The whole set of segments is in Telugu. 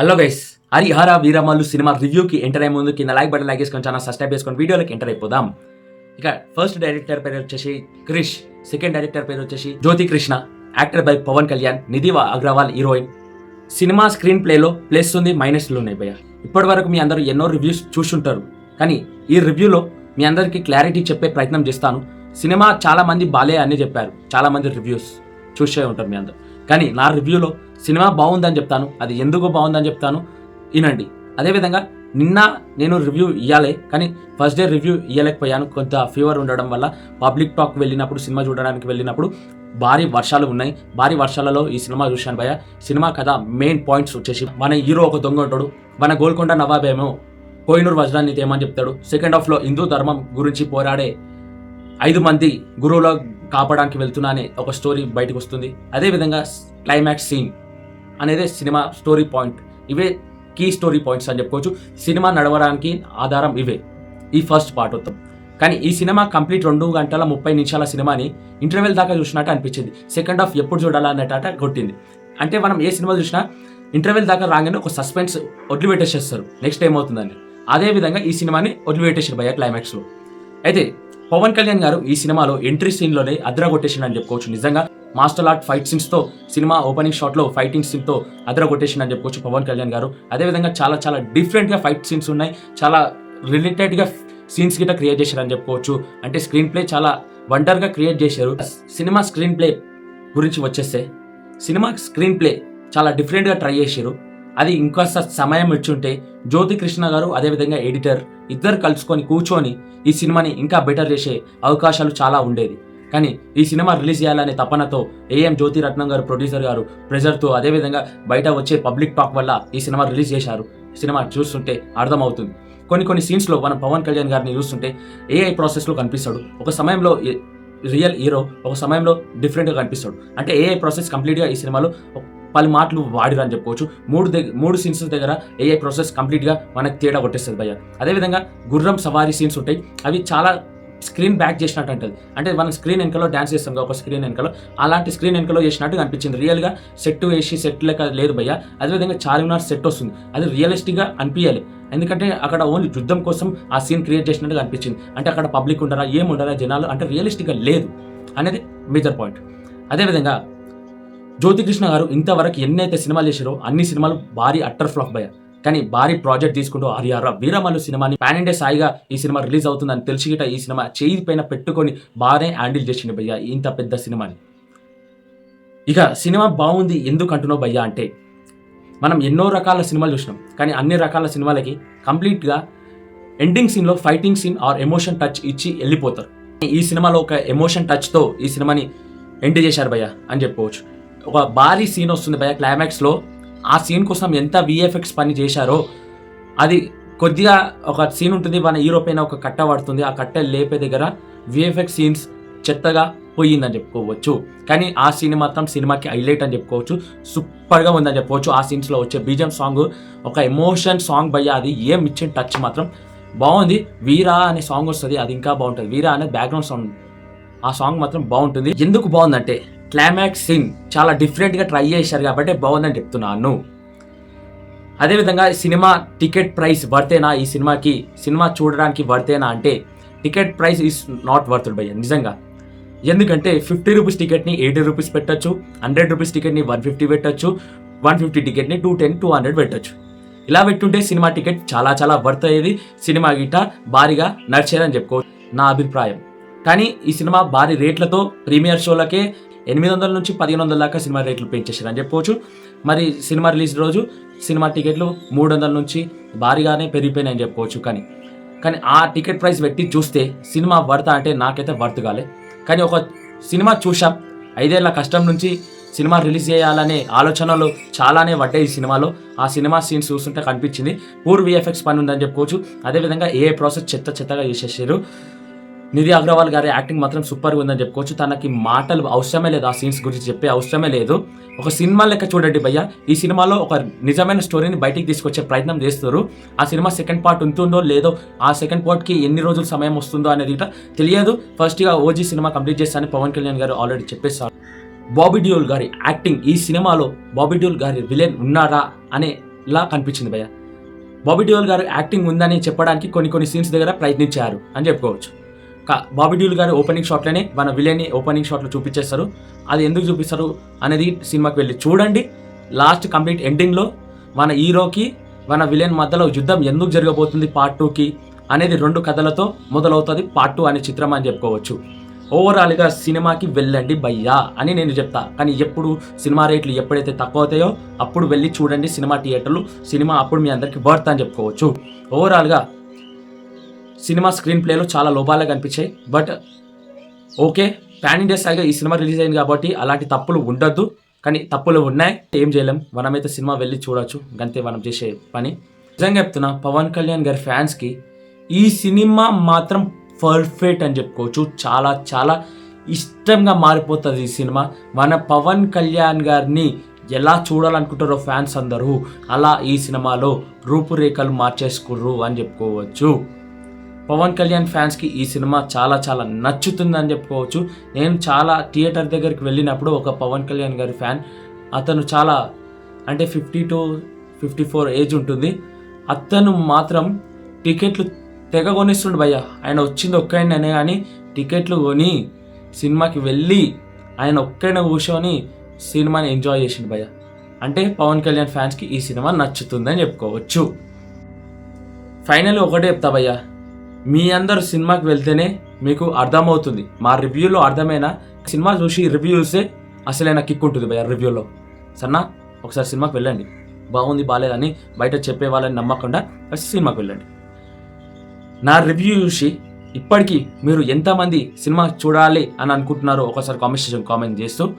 Hello guys Harihara Veeramallu cinema రివ్యూకి enter అయ్యే ముందు కింద లైక్ బటన్ లైక్ చేసుకొని ఛానల్ సబ్స్క్రైబ్ చేసుకొని వీడియోలోకి ఎంటర్ అయిపోదాం. ఇక ఫస్ట్ డైరెక్టర్ పేరు వచ్చేసి క్రిష్ సెకండ్ డైరెక్టర్ పేరు వచ్చేసి Jyothi Krishna actor by Pawan Kalyan Nidhhi Agarwal heroine cinema screen ప్లేలో ప్లస్ ఉంది మైనస్లు ఉన్నాయి భయ్య. ఇప్పటి వరకు మీ అందరూ ఎన్నో రివ్యూస్ చూస్తుంటారు కానీ ఈ రివ్యూలో మీ అందరికీ క్లారిటీ చెప్పే ప్రయత్నం చేస్తాను. సినిమా చాలా మంది బాలే అని చెప్పారు. చాలామంది రివ్యూస్ చూసే ఉంటారు మీ అందరు. కానీ నా రివ్యూలో సినిమా బాగుందని చెప్తాను అది ఎందుకు బాగుందని చెప్తాను వినండి. అదేవిధంగా నిన్న నేను రివ్యూ ఇవ్వాలి కానీ ఫస్ట్ డే రివ్యూ ఇవ్వలేకపోయాను కొంత ఫీవర్ ఉండడం వల్ల పబ్లిక్ టాక్ వెళ్ళినప్పుడు సినిమా చూడడానికి వెళ్ళినప్పుడు భారీ వర్షాలు ఉన్నాయి. భారీ వర్షాలలో ఈ సినిమా చూశాను భయ సినిమా కథ మెయిన్ పాయింట్స్ వచ్చేసి మన హీరో ఒక దొంగ ఉంటాడు మన గోల్కొండ నవాబేమో కోయినూరు వజ్రాన్ని తేమని చెప్తాడు. సెకండ్ హాఫ్లో హిందూ ధర్మం గురించి పోరాడే ఐదు మంది గురువుల కాపాడానికి వెళ్తున్నా అనే ఒక స్టోరీ బయటకు వస్తుంది. అదేవిధంగా క్లైమాక్స్ సీన్ అనేది సినిమా స్టోరీ పాయింట్. ఇవే కీ స్టోరీ పాయింట్స్ అని చెప్పుకోవచ్చు. సినిమా నడవడానికి ఆధారం ఇవే. ఈ ఫస్ట్ పార్ట్ మొత్తం. కానీ ఈ సినిమా కంప్లీట్ రెండు గంటల ముప్పై నిమిషాల సినిమాని ఇంటర్వెల్ దాకా చూసినట్టు అనిపించింది. సెకండ్ హాఫ్ ఎప్పుడు చూడాలన్నట్ట కొట్టింది. అంటే మనం ఏ సినిమా చూసినా ఇంటర్వెల్ దాకా రాగానే ఒక సస్పెన్స్ వదిలిపెట్టేసేస్తారు. నెక్స్ట్ ఏమవుతుందని అదే విధంగా ఈ సినిమాని వదిలిపెట్టేసారు భయ క్లైమాక్స్లో. అయితే పవన్ కళ్యాణ్ గారు ఈ సినిమాలో ఎంట్రీ సీన్లోనే అద్ర కొట్టేసిండు అని చెప్పుకోవచ్చు. నిజంగా మాస్టర్ ఆర్ట్ ఫైట్ సీన్స్తో సినిమా ఓపెనింగ్ షాట్లో ఫైటింగ్ సీన్తో అద్ర కొట్టేసిండు అని చెప్పుకోవచ్చు పవన్ కళ్యాణ్ గారు. అదేవిధంగా చాలా చాలా డిఫరెంట్గా ఫైట్ సీన్స్ ఉన్నాయి. చాలా రిలేటెడ్గా సీన్స్ గిట్ట క్రియేట్ చేశారు అని చెప్పుకోవచ్చు. అంటే స్క్రీన్ ప్లే చాలా వండర్గా క్రియేట్ చేశారు. సినిమా స్క్రీన్ ప్లే గురించి వచ్చేస్తే సినిమా స్క్రీన్ ప్లే చాలా డిఫరెంట్గా ట్రై చేశారు. అది ఇంకాస్త సమయం ఇచ్చుంటే జ్యోతి కృష్ణ గారు అదేవిధంగా ఎడిటర్ ఇద్దరు కలుసుకొని కూర్చొని ఈ సినిమాని ఇంకా బెటర్ చేసే అవకాశాలు చాలా ఉండేది. కానీ ఈ సినిమా రిలీజ్ చేయాలనే తపనతో ఏఎం జ్యోతి రత్నం గారు ప్రొడ్యూసర్ గారు ప్రెజర్తో అదేవిధంగా బయట వచ్చే పబ్లిక్ టాక్ వల్ల ఈ సినిమా రిలీజ్ చేశారు. సినిమా చూస్తుంటే అర్థమవుతుంది. కొన్ని కొన్ని సీన్స్లో మనం పవన్ కళ్యాణ్ గారిని చూస్తుంటే ఏఐ ప్రాసెస్లో కనిపిస్తాడు. ఒక సమయంలో రియల్ హీరో ఒక సమయంలో డిఫరెంట్గా కనిపిస్తాడు. అంటే ఏఐ ప్రాసెస్ కంప్లీట్గా ఈ సినిమాలో పలు మాటలు వాడిరు అని చెప్పుకోవచ్చు. మూడు దగ్గర మూడు సీన్స్ దగ్గర ఏఐ ప్రాసెస్ కంప్లీట్గా మనకు తేడా కొట్టేస్తుంది భయ్య. అదేవిధంగా గుర్రం సవారీ సీన్స్ ఉంటాయి. అవి చాలా స్క్రీన్ బ్యాక్ చేసినట్టు ఉంటుంది అంటే మనం స్క్రీన్ వెనకలో డ్యాన్స్ చేస్తాం ఒక స్క్రీన్ వెనకలో. అలాంటి స్క్రీన్ వెనకలో చేసినట్టు అనిపించింది రియల్గా సెట్ వేసి సెట్ లెక్క లేదు భయ్య. అదేవిధంగా చార్మినార్ సెట్ వస్తుంది. అది రియలిస్టిక్గా అనిపించాలి ఎందుకంటే అక్కడ ఓన్లీ యుద్ధం కోసం ఆ సీన్ క్రియేట్ చేసినట్టుగా అనిపించింది అంటే అక్కడ పబ్లిక్ ఉండరా ఏం ఉండరా జనాలు అంటే రియలిస్టిక్గా లేదు. అనేది మేజర్ పాయింట్ అదేవిధంగా జ్యోతికృష్ణ గారు ఇంతవరకు ఎన్నైతే సినిమాలు చేశారో అన్ని సినిమాలు భారీ అట్టర్ ఫ్లాప్ అయ్యారు కానీ భారీ ప్రాజెక్ట్ తీసుకుంటూ హరిహర వీరమల్లు సినిమాని పాన్ సాయిగా ఈ సినిమా రిలీజ్ అవుతుందని తెలిసి గిట ఈ సినిమా చేయి పైన పెట్టుకొని బాగానే హ్యాండిల్ చేసిండు భయ్య ఇంత పెద్ద సినిమాని. ఇక సినిమా బాగుంది ఎందుకు అంటున్నావు భయ్య అంటే మనం ఎన్నో రకాల సినిమాలు చూసినాం. కానీ అన్ని రకాల సినిమాలకి కంప్లీట్గా ఎండింగ్ సీన్లో fighting scene or emotion touch ఇచ్చి వెళ్ళిపోతారు. ఈ సినిమాలో ఒక ఎమోషన్ టచ్తో ఈ సినిమాని ఎండ్ చేశారు భయ్య అని చెప్పుకోవచ్చు. ఒక భారీ సీన్ వస్తుంది భయ క్లైమాక్స్లో ఆ సీన్ కోసం ఎంత విఎఫ్ఎక్స్ పని చేశారో అది కొద్దిగా ఒక సీన్ ఉంటుంది మన హీరో పైన ఒక కట్ట పడుతుంది ఆ కట్ట లేపే దగ్గర విఎఫ్ఎక్స్ సీన్స్ చెత్తగా పోయిందని చెప్పుకోవచ్చు. కానీ ఆ సీన్ మాత్రం సినిమాకి హైలైట్ అని చెప్పుకోవచ్చు. సూపర్గా ఉందని చెప్పుకోవచ్చు. ఆ సీన్స్లో వచ్చే బీజం సాంగ్ ఒక ఎమోషన్ సాంగ్ భయ్య అది ఏం ఇచ్చిన టచ్ మాత్రం బాగుంది. వీరా అనే సాంగ్ వస్తుంది అది ఇంకా బాగుంటుంది. వీరా అనే బ్యాక్గ్రౌండ్ సాంగ్ ఆ సాంగ్ మాత్రం బాగుంటుంది. ఎందుకు బాగుందంటే క్లైమాక్స్ సీన్ చాలా డిఫరెంట్గా ట్రై చేశారు కాబట్టి బాగుందని చెప్తున్నాను. అదేవిధంగా సినిమా టికెట్ ప్రైస్ వర్తేనా ఈ సినిమాకి సినిమా చూడడానికి వర్తేనా అంటే ticket price is not worth భయ్య నిజంగా. ఎందుకంటే ఫిఫ్టీ రూపీస్ టికెట్ని ఎయిటీ రూపీస్ పెట్టచ్చు హండ్రెడ్ రూపీస్ టికెట్ని వన్ ఫిఫ్టీ పెట్టచ్చు వన్ ఫిఫ్టీ టికెట్ని టూ టెన్ టూ హండ్రెడ్ పెట్టచ్చు. ఇలా పెట్టుంటే సినిమా టికెట్ చాలా చాలా వర్త్ అయ్యేది సినిమా గిట్ట భారీగా నడిచేదని చెప్పుకోవచ్చు నా అభిప్రాయం. కానీ ఈ సినిమా భారీ రేట్లతో ప్రీమియర్ షోలకే ఎనిమిది వందల నుంచి పదిహేను వందల దాకా సినిమా రేట్లు పెంచేసారని చెప్పుకోవచ్చు మరి సినిమా రిలీజ్ రోజు సినిమా టికెట్లు మూడు వందల నుంచి భారీగానే పెరిగిపోయినాయని చెప్పుకోవచ్చు కానీ కానీ ఆ టికెట్ ప్రైస్ పెట్టి చూస్తే సినిమా వర్త అంటే నాకైతే వర్త్ కాలే. కానీ ఒక సినిమా చూసాం ఐదేళ్ళ కష్టం నుంచి సినిమా రిలీజ్ చేయాలనే ఆలోచనలు చాలానే పడ్డాయి ఈ సినిమాలో. ఆ సినిమా సీన్స్ చూస్తుంటే కనిపించింది పూర్ విఎఫ్ఎక్స్ పని ఉందని చెప్పుకోవచ్చు అదేవిధంగా ఏ ప్రాసెస్ చెత్త చెత్తగా చేసేసారు. నిధి అగ్రవాల్ గారి యాక్టింగ్ మాత్రం సూపర్గా ఉందని చెప్పుకోవచ్చు. తనకి మాటలు అవసరమే లేదు ఆ సీన్స్ గురించి చెప్పే అవసరమే లేదు. ఒక సినిమా లెక్క చూడండి భయ్య. ఈ సినిమాలో ఒక నిజమైన స్టోరీని బయటికి తీసుకొచ్చే ప్రయత్నం చేస్తారు. ఆ సినిమా సెకండ్ పార్ట్ ఉంటుందో లేదో ఆ సెకండ్ పార్ట్కి ఎన్ని రోజులు సమయం వస్తుందో అనేది తెలియదు. ఫస్ట్గా ఓజీ సినిమా కంప్లీట్ చేస్తానని పవన్ కళ్యాణ్ గారు ఆల్రెడీ చెప్పేస్తారు బాబీ డ్యూల్ గారి యాక్టింగ్ ఈ సినిమాలో బాబీ డ్యూల్ గారి విలన్ ఉన్నారా అనేలా కనిపించింది భయ్య. బాబీ డ్యూల్ గారు యాక్టింగ్ ఉందని చెప్పడానికి కొన్ని కొన్ని సీన్స్ దగ్గర ప్రయత్నించారు అని చెప్పుకోవచ్చు. బాబీ డ్యూల్ గారు ఓపెనింగ్ షాట్లోనే మన విలేని ఓపెనింగ్ షాట్లో చూపించేస్తారు. అది ఎందుకు చూపిస్తారు అనేది సినిమాకి వెళ్ళి చూడండి. లాస్ట్ కంప్లీట్ ఎండింగ్లో మన హీరోకి మన విలన్ మధ్యలో యుద్ధం ఎందుకు జరగబోతుంది పార్ట్ టూకి అనేది రెండు కథలతో మొదలవుతుంది పార్ట్ టూ అనే చిత్రం అని చెప్పుకోవచ్చు. ఓవరాల్గా సినిమాకి వెళ్ళండి భయ్యా అని నేను చెప్తా. కానీ ఎప్పుడు సినిమా రేట్లు ఎప్పుడైతే తక్కువ అవుతాయో అప్పుడు వెళ్ళి చూడండి సినిమా థియేటర్లు. సినిమా అప్పుడు మీ అందరికీ వర్త్ అని చెప్పుకోవచ్చు. ఓవరాల్గా సినిమా స్క్రీన్ ప్లేలో చాలా లోపాలే కనిపించాయి. బట్ ఓకే పాన్ ఇండియా స్థాయిగా ఈ సినిమా రిలీజ్ అయింది కాబట్టి అలాంటి తప్పులు ఉండొద్దు. కానీ తప్పులు ఉన్నాయి. ఏం చేయలేం. మనమైతే సినిమా వెళ్ళి చూడొచ్చు. గంతే మనం చేసే పని. నిజంగా చెప్తున్నా పవన్ కళ్యాణ్ గారి ఫ్యాన్స్కి ఈ సినిమా మాత్రం పర్ఫెక్ట్ అని చెప్పుకోవచ్చు. చాలా చాలా ఇష్టంగా మారిపోతుంది ఈ సినిమా. మన పవన్ కళ్యాణ్ గారిని ఎలా చూడాలనుకుంటారో ఫ్యాన్స్ అందరూ అలా ఈ సినిమాలో రూపురేఖలు మార్చేసుకుర్రు అని చెప్పుకోవచ్చు. పవన్ కళ్యాణ్ ఫ్యాన్స్కి ఈ సినిమా చాలా చాలా నచ్చుతుందని చెప్పుకోవచ్చు. నేను చాలా థియేటర్ దగ్గరికి వెళ్ళినప్పుడు ఒక పవన్ కళ్యాణ్ గారి ఫ్యాన్. అతను చాలా అంటే fifty to fifty four age ఉంటుంది. అతను మాత్రం టికెట్లు తెగ కొనిస్తుండు భయ్య. ఆయన వచ్చింది ఒక్కడినే కానీ టికెట్లు కొని సినిమాకి వెళ్ళి ఆయన ఒక్కైనా కూర్చొని సినిమాని ఎంజాయ్ చేసిండు భయ్య. అంటే పవన్ కళ్యాణ్ ఫ్యాన్స్కి ఈ సినిమా నచ్చుతుందని చెప్పుకోవచ్చు. ఫైనల్ ఒకటే చెప్తా భయ్యా. మీ అందరు సినిమాకి వెళ్తేనే మీకు అర్థమవుతుంది. మా రివ్యూలో అర్థమైన సినిమా చూసి రివ్యూ చూస్తే అసలైన కిక్ ఉంటుంది భయ రివ్యూలో. సన్నా ఒకసారి సినిమాకి వెళ్ళండి. బాగుంది బాగాలేదని బయట చెప్పే వాళ్ళని నమ్మకుండా ఫస్ట్ సినిమాకి వెళ్ళండి. నా రివ్యూ చూసి ఇప్పటికీ మీరు ఎంతమంది సినిమా చూడాలి అని అనుకుంటున్నారో ఒకసారి కామెంట్ సెక్షన్ కామెంట్ చేస్తూ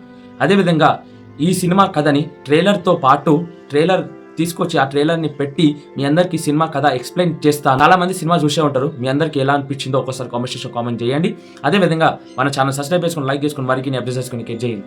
అదేవిధంగా ఈ సినిమా కథని ట్రైలర్తో పాటు ట్రైలర్ తీసుకొచ్చి ఆ ట్రైలర్ని పెట్టి మీ అందరికీ సినిమా కథ ఎక్స్ప్లెయిన్ చేస్తాను చాలా మంది సినిమా చూసే ఉంటారు. మీ అందరికీ ఎలా అనిపించిందో ఒకసారి కామెంట్ సెక్షన్ కామెంట్ చేయండి. అదేవిధంగా మన ఛానల్ సబ్స్క్రైబ్ చేసుకుని లైక్ చేసుకొని వారికి అప్డేట్ చేసుకొని చేయండి